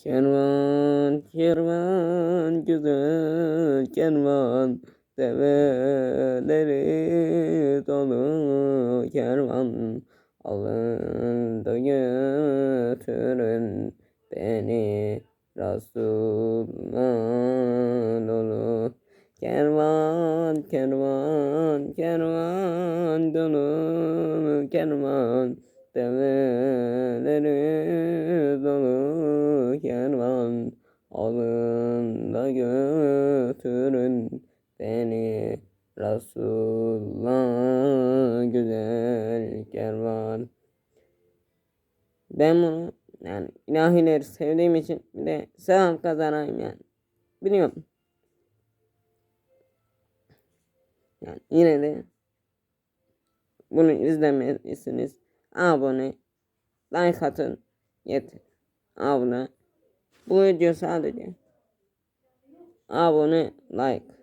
Kervan, kervan, güzel kervan, develeri dolu kervan. Alın da götürün beni Resulullah dolu. Kervan, kervan, kervan dolu kervan. Develeri Alın da götürün beni. Resulullah güzel kervan Ben bunu yani ilahileri sevdiğim için bir de sevap kazanayım yani. Biliyorum. Yani yine de bunu izlemelisiniz abone like atın. Yeter. Abone bu video sadece abone like